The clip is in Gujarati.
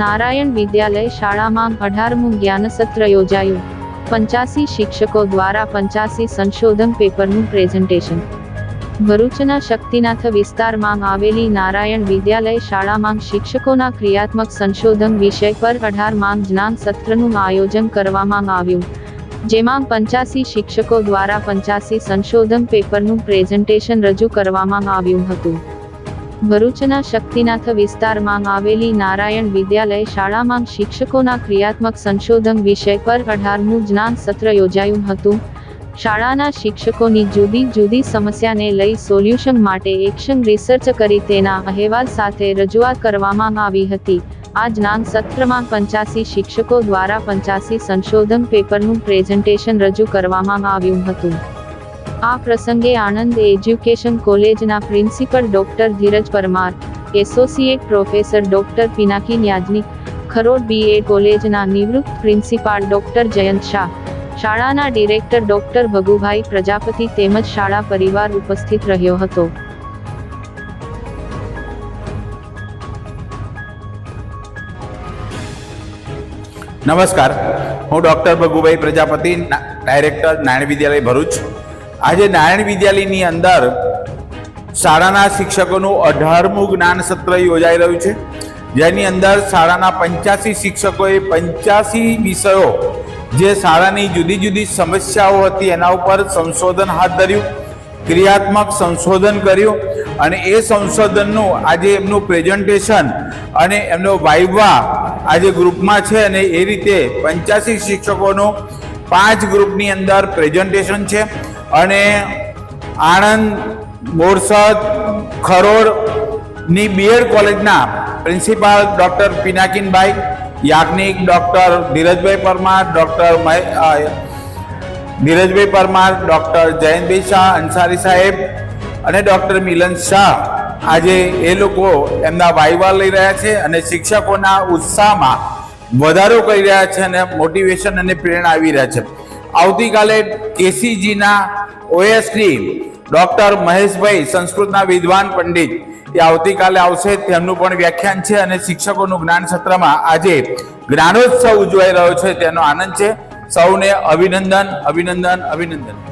નારાયણ વિદ્યાલય શાળામાં અઢારમું જ્ઞાનસત્ર યોજાયું. પંચાસી શિક્ષકો દ્વારા પંચાસી સંશોધન પેપરનું પ્રેઝન્ટેશન. ભરૂચના શક્તિનાથ વિસ્તારમાં આવેલી નારાયણ વિદ્યાલય શાળામાં શિક્ષકોના ક્રિયાત્મક સંશોધન વિષય પર અઢારમાં જ્ઞાન સત્રનું આયોજન કરવામાં આવ્યું. જેમાં પંચાસી શિક્ષકો દ્વારા પંચાસી સંશોધન પેપરનું પ્રેઝન્ટેશન રજૂ કરવામાં આવ્યું હતું. ભરૂચના શક્તિનાથ વિસ્તારમાં આવેલી નારાયણ વિદ્યાલય શાળામાં શિક્ષકોના ક્રિયાત્મક સંશોધન વિષય પર અઢારમું જ્ઞાન સત્ર યોજાયું હતું. શાળાના શિક્ષકોની જુદી જુદી સમસ્યાને લઈ સોલ્યુશન માટે એક્શન રિસર્ચ કરી તેના અહેવાલ સાથે રજૂઆત કરવામાં આવી હતી. આ જ્ઞાન સત્રમાં પંચાસી શિક્ષકો દ્વારા પંચાસી સંશોધન પેપરનું પ્રેઝન્ટેશન રજૂ કરવામાં આવ્યું હતું. આ પ્રસંગે આણંદ એજ્યુકેશન કોલેજના principal doctor Dhiraj Parmar, associate professor doctor Pinaki Yagnik Kharod BA કોલેજના નિવૃત્ત પ્રિન્સિપાલ ડોક્ટર જયંત શાહ, શાળાના ડિરેક્ટર ડોક્ટર ભગુભાઈ પ્રજાપતિ તેમજ શાળા પરિવાર ઉપસ્થિત રહ્યો હતો. નમસ્કાર. હું ડૉક્ટર ભગુભાઈ પ્રજાપતિ ડાયરેક્ટર નારાયણ વિદ્યાલય ભરૂચ. આજે નારાયણ વિદ્યાલયની અંદર શાળાના શિક્ષકોનું અઢારમું જ્ઞાન સત્ર યોજાઈ રહ્યું છે. જેની અંદર શાળાના પંચ્યાસી શિક્ષકોએ પંચ્યાસી વિષયો જે શાળાની જુદી જુદી સમસ્યાઓ હતી એના ઉપર સંશોધન હાથ ધર્યું, ક્રિયાત્મક સંશોધન કર્યું અને એ સંશોધનનું આજે એમનું પ્રેઝન્ટેશન અને એમનો વાઇવા આજે ગ્રુપમાં છે અને એ રીતે પંચ્યાસી શિક્ષકોનું પાંચ ગ્રુપની અંદર પ્રેઝન્ટેશન છે. અને આણંદ, બોરસદ ખરોડની બીએડ કોલેજના principal doctor Pinakinbhai, Yagnik doctor Dhirajbhai Parmar doctor Dhirajbhai Parmar doctor Jayantbhai Shah, Ansari સાહેબ અને ડૉક્ટર મિલન શાહ. આજે એ લોકો એમના વાઇવા લઈ રહ્યા છે અને શિક્ષકોના ઉત્સાહમાં વધારો કરી રહ્યા છે અને મોટિવેશન અને પ્રેરણા આવી રહ્યા છે. આવતીકાલે કેસીજીના ઓએસડી ડૉક્ટર મહેશભાઈ સંસ્કૃતના વિદ્વાન પંડિત એ આવતીકાલે આવશે. તેમનું પણ વ્યાખ્યાન છે અને શિક્ષકોનું જ્ઞાન સત્રમાં આજે જ્ઞાનોત્સવ ઉજવાઈ રહ્યો છે. તેનો આનંદ છે. સૌને અભિનંદન અભિનંદન અભિનંદન.